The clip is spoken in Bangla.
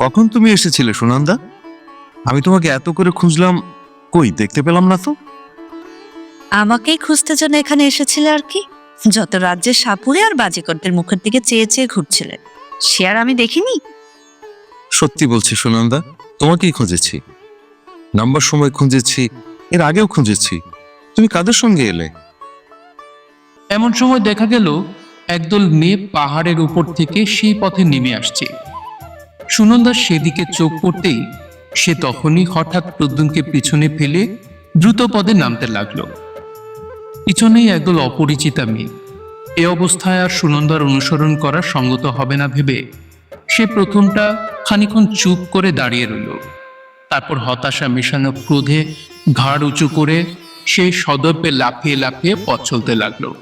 কখন তুমি এসেছিলে সুনন্দা? আমি তোমাকে এত করে খুঁজলাম কই দেখতে পেলাম না তো। আমাকেই খুঁজতে জন্য এখানে এসেছিলে আর কি? যত রাজ্যের সাপুরে আর বাজিকরদের মুখের দিকে চেয়ে চেয়ে ঘুরছিলেন সে আর আমি দেখিনি। সত্যি বলছি সুনন্দা তোমাকেই খুঁজেছি। নাম্বার সময় খুঁজেছি এর আগেও খুঁজেছি। তুমি কাদের সঙ্গে এলে? এমন সময় দেখা গেল একদল মেয়ে পাহাড়ের উপর থেকে সেই পথে নেমে আসছে। সুনন্দার সেদিকে চোখ পড়তেই সে তখনই হঠাৎ প্রদ্যুনকে পিছনে ফেলে দ্রুত পদে নামতে লাগল। পিছনেই একদল অপরিচিতা মেয়ে। এ অবস্থায় আর সুনন্দার অনুসরণ করা সঙ্গত হবে না ভেবে সে প্রথমটা খানিক্ষণ চুপ করে দাঁড়িয়ে রইল। তারপর হতাশা মেশানো ক্রোধে ঘাড় উঁচু করে সে সদর্পে লাফিয়ে লাফিয়ে পথ চলতে লাগল।